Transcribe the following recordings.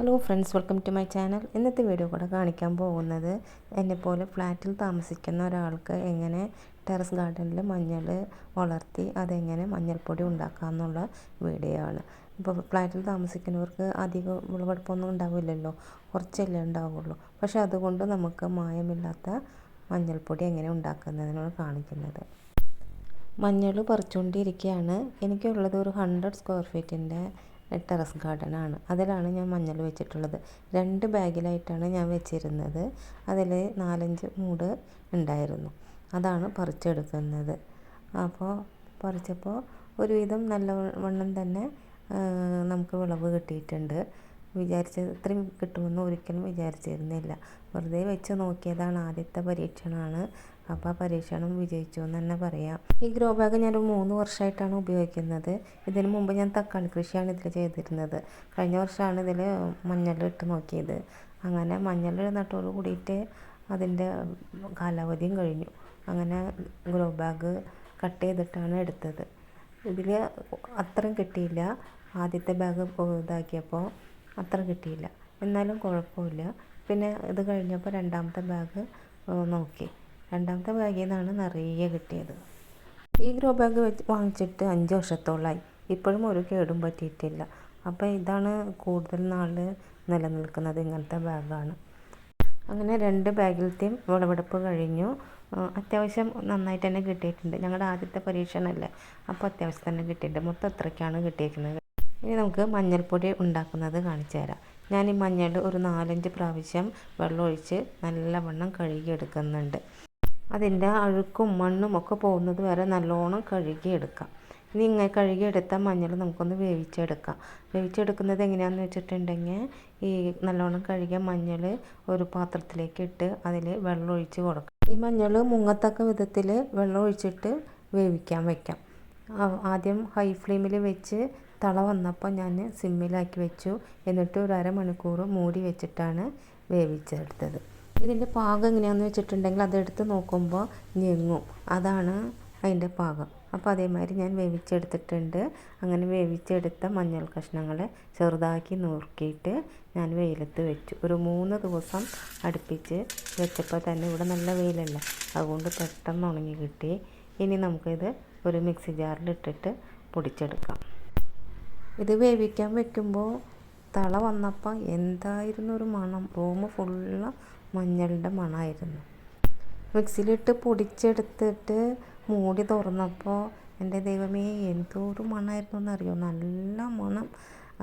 Hello friends welcome to my channel ഇന്നത്തെ video കൂടെ കാണിക്കാൻ പോകുന്നത് എന്നെപ്പോലെ ഫ്ലാറ്റിൽ താമസിക്കുന്ന ഒരാൾക്ക് എങ്ങനെ ടെറസ് ഗാർഡനിൽ മഞ്ഞൾ വളർത്തി അതെങ്ങനെ മഞ്ഞൾപ്പൊടി ഉണ്ടാക്കാമെന്നുള്ള വീഡിയോ ആണ്. ഇപ്പോൾ ഫ്ലാറ്റിൽ താമസിക്കുന്നവർക്ക് അധികം വിളവെടുപ്പൊന്നും ഉണ്ടാവില്ലല്ലോ. കുറച്ചല്ലേ ഉണ്ടാവുള്ളൂ. പക്ഷേ അതുകൊണ്ട് നമുക്ക് മായമില്ലാത്ത മഞ്ഞൾപ്പൊടി എങ്ങനെ ഉണ്ടാക്കുന്നതിനാണ് കാണിക്കുന്നത്. മഞ്ഞൾ പറിച്ചുകൊണ്ടിരിക്കുകയാണ്. എനിക്കുള്ളത് ഒരു ഹൺഡ്രഡ് സ്ക്വയർ ഫീറ്റിന്റെ ടെറസ് ഗാർഡനാണ്. അതിലാണ് ഞാൻ മഞ്ഞൾ വെച്ചിട്ടുള്ളത്. രണ്ട് ബാഗിലായിട്ടാണ് ഞാൻ വെച്ചിരുന്നത്. അതിൽ നാലഞ്ച് മൂട് ഉണ്ടായിരുന്നു. അതാണ് പറിച്ചെടുക്കുന്നത്. അപ്പോൾ പറിച്ചപ്പോൾ ഒരുവിധം നല്ല വണ്ണം തന്നെ നമുക്ക് വിളവ് കിട്ടിയിട്ടുണ്ട്. വിചാരിച്ച ഇത്രയും കിട്ടുമെന്ന് ഒരിക്കലും വിചാരിച്ചിരുന്നില്ല. വെറുതെ വെച്ച് നോക്കിയതാണ് ആദ്യത്തെ പരീക്ഷണമാണ്. അപ്പോൾ ആ പരീക്ഷണം വിജയിച്ചു എന്ന് തന്നെ പറയാം. ഈ ഗ്രോ ബാഗ് ഞാൻ മൂന്ന് വർഷമായിട്ടാണ് ഉപയോഗിക്കുന്നത്. ഇതിന് മുമ്പ് ഞാൻ തക്കാളി കൃഷിയാണ് ഇതിൽ ചെയ്തിരുന്നത്. കഴിഞ്ഞ വർഷമാണ് ഇതിൽ മഞ്ഞൾ ഇട്ട് നോക്കിയത്. അങ്ങനെ മഞ്ഞൾ നട്ടോട് കൂടിയിട്ട് അതിന്റെ കാലാവധിയും കഴിഞ്ഞു. അങ്ങനെ ഗ്രോ ബാഗ് കട്ട് ചെയ്തിട്ടാണ് എടുത്തത്. ഇതിൽ അത്രയും കിട്ടിയില്ല. ആദ്യത്തെ ബാഗ് ഇതാക്കിയപ്പോൾ അത്ര കിട്ടിയില്ല. എന്നാലും കുഴപ്പമില്ല. പിന്നെ ഇത് കഴിഞ്ഞപ്പോൾ രണ്ടാമത്തെ ബാഗ് നോക്കി. രണ്ടാമത്തെ ബാഗിൽ നിന്നാണ് നിറയെ കിട്ടിയത്. ഈ ഗ്രോ ബാഗ് വെച്ച് വാങ്ങിച്ചിട്ട് അഞ്ച് വർഷത്തോളമായി ഇപ്പോഴും ഒരു കേടും പറ്റിയിട്ടില്ല. അപ്പോൾ ഇതാണ് കൂടുതൽ നാൾ നിലനിൽക്കുന്നത് ഇങ്ങനത്തെ ബാഗാണ്. അങ്ങനെ രണ്ട് ബാഗിലത്തെയും വിളവെടുപ്പ് കഴിഞ്ഞു. അത്യാവശ്യം നന്നായിട്ട് തന്നെ കിട്ടിയിട്ടുണ്ട്. ഞങ്ങളുടെ ആദ്യത്തെ പരീക്ഷണമല്ലേ? അപ്പോൾ അത്യാവശ്യം തന്നെ കിട്ടിയിട്ടുണ്ട്. മൊത്തം എത്രയ്ക്കാണ് കിട്ടിയിരിക്കുന്നത്. ഇനി നമുക്ക് മഞ്ഞൾപ്പൊടി ഉണ്ടാക്കുന്നത് കാണിച്ചു തരാം. ഞാൻ ഈ മഞ്ഞൾ ഒരു നാലഞ്ച് പ്രാവശ്യം വെള്ളമൊഴിച്ച് നല്ലവണ്ണം കഴുകിയെടുക്കുന്നുണ്ട്. അതിന്റെ അഴുക്കും മണ്ണും ഒക്കെ പോകുന്നത് വരെ നല്ലോണം കഴുകിയെടുക്കാം. ഇനി ഇങ്ങനെ കഴുകിയെടുത്ത മഞ്ഞൾ നമുക്കൊന്ന് വേവിച്ചെടുക്കാം. വേവിച്ചെടുക്കുന്നത് എങ്ങനെയാണെന്ന് വെച്ചിട്ടുണ്ടെങ്കിൽ ഈ നല്ലോണം കഴുകിയ മഞ്ഞൾ ഒരു പാത്രത്തിലേക്ക് ഇട്ട് അതിൽ വെള്ളം ഒഴിച്ച് കൊടുക്കാം. ഈ മഞ്ഞൾ മുങ്ങത്തക്ക വിധത്തിൽ വെള്ളം ഒഴിച്ചിട്ട് വേവിക്കാൻ വയ്ക്കാം ആദ്യം ഹൈ ഫ്ലെയിമിൽ വെച്ച് തള വന്നപ്പോൾ ഞാൻ സിമ്മിലാക്കി വെച്ചു. എന്നിട്ട് ഒരു അരമണിക്കൂർ മൂടി വെച്ചിട്ടാണ് വേവിച്ചെടുത്തത്. ഇതിന്റെ പാകം എങ്ങനെയാണെന്ന് വെച്ചിട്ടുണ്ടെങ്കിൽ അതെടുത്ത് നോക്കുമ്പോൾ ഞെങ്ങും. അതാണ് അതിന്റെ പാകം. അപ്പോൾ അതേമാതിരി ഞാൻ വേവിച്ചെടുത്തിട്ടുണ്ട്. അങ്ങനെ വേവിച്ചെടുത്ത മഞ്ഞൾ കഷ്ണങ്ങളെ ചെറുതാക്കി നുറുക്കിയിട്ട് ഞാൻ വെയിലത്ത് വെച്ചു. ഒരു മൂന്ന് ദിവസം അടുപ്പിച്ച് വെച്ചപ്പോൾ തന്നെ ഇവിടെ നല്ല വെയിലല്ല? അതുകൊണ്ട് പെട്ടെന്ന് ഉണങ്ങി കിട്ടി. ഇനി നമുക്കിത് ഒരു മിക്സി ജാറിലിട്ടിട്ട് പൊടിച്ചെടുക്കാം. ഇത് വേവിക്കാൻ വെക്കുമ്പോൾ തള വന്നപ്പം എന്തായിരുന്നു ഒരു മണം. റൂം ഫുള്ള് മഞ്ഞളിന്റെ മണമായിരുന്നു മിക്സിയിലിട്ട് പൊടിച്ചെടുത്തിട്ട് മൂടി തുറന്നപ്പോൾ എന്റെ ദൈവമേ എന്തോരു മണമായിരുന്നു എന്നറിയോ നല്ല മണം.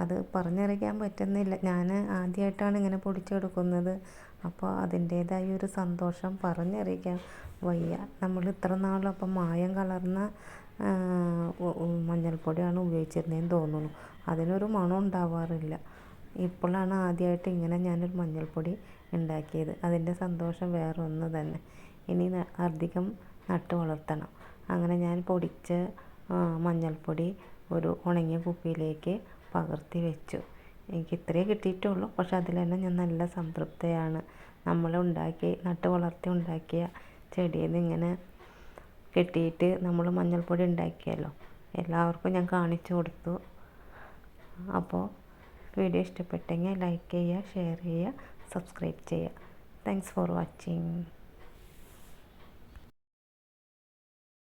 അത് പറഞ്ഞറിയിക്കാൻ പറ്റുന്നില്ല. ഞാൻ ആദ്യമായിട്ടാണ് ഇങ്ങനെ പൊടിച്ചെടുക്കുന്നത്. അപ്പോൾ അതിന്റേതായ ഒരു സന്തോഷം പറഞ്ഞറിയിക്കാൻ വയ്യ. നമ്മൾ ഇത്ര നാളും അപ്പം മായം കലർന്ന മഞ്ഞൾപ്പൊടിയാണ് ഉപയോഗിച്ചിരുന്നതെന്ന് തോന്നുന്നു. അതിനൊരു മണം ഉണ്ടാവാറില്ല. ഇപ്പോഴാണ് ആദ്യമായിട്ട് ഇങ്ങനെ ഞാനൊരു മഞ്ഞൾപ്പൊടി ഉണ്ടാക്കിയത്. അതിന്റെ സന്തോഷം വേറെ ഒന്ന് തന്നെ. ഇനി അധികം നട്ടു വളർത്തണം. അങ്ങനെ ഞാൻ പൊടിച്ച മഞ്ഞൾപ്പൊടി ഒരു ഉണങ്ങിയ കുപ്പിയിലേക്ക് പകർത്തി വെച്ചു. എനിക്ക് ഇത്രയേ കിട്ടിയിട്ടുള്ളൂ. പക്ഷെ അതിൽ തന്നെ ഞാൻ നല്ല സംതൃപ്തയാണ്. നമ്മൾ ഉണ്ടാക്കി നട്ട് വളർത്തി ഉണ്ടാക്കിയ ചെടിയിൽ നിന്ന് ഇങ്ങനെ കെട്ടിയിട്ട് നമ്മൾ മഞ്ഞൾപ്പൊടി ഉണ്ടാക്കിയല്ലോ. എല്ലാവർക്കും ഞാൻ കാണിച്ചു കൊടുത്തു. അപ്പോൾ വീഡിയോ ഇഷ്ടപ്പെട്ടെങ്കിൽ ലൈക്ക് ചെയ്യുക ഷെയർ ചെയ്യുക സബ്സ്ക്രൈബ് ചെയ്യുക. Thanks for watching